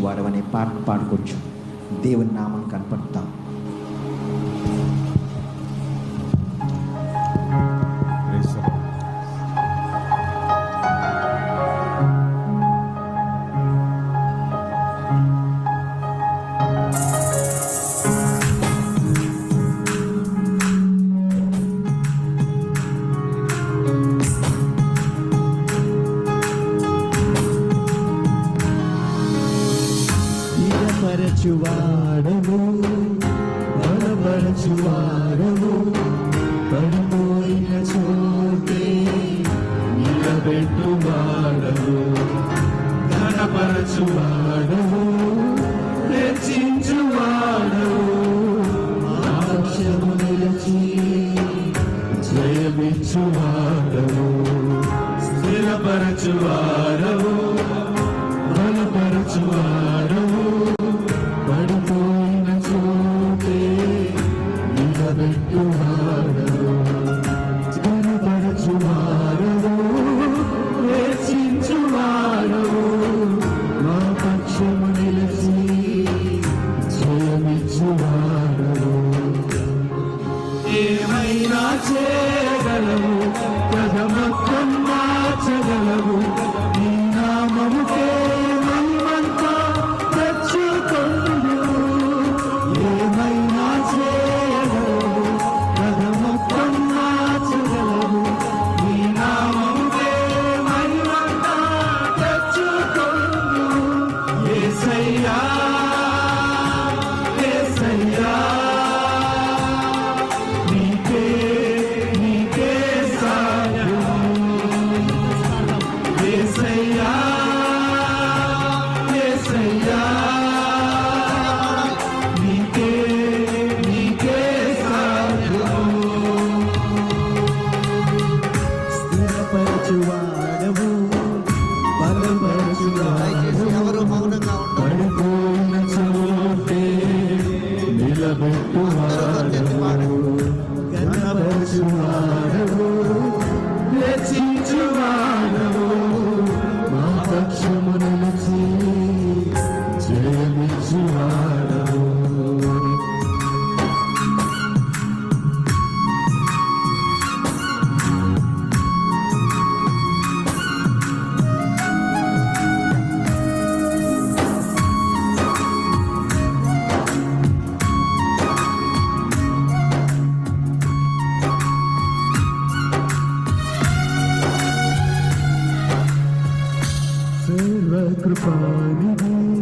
వాడు అనే పాటను పాడుకోవచ్చు దేవుని నామం కనపడతాం. బలపరచువాడము బలపరచువాడము పడిపోయిన చోటే నిలబెట్టువాడము ధనపరచువాడము. ఏమైనా చే कृपानिधि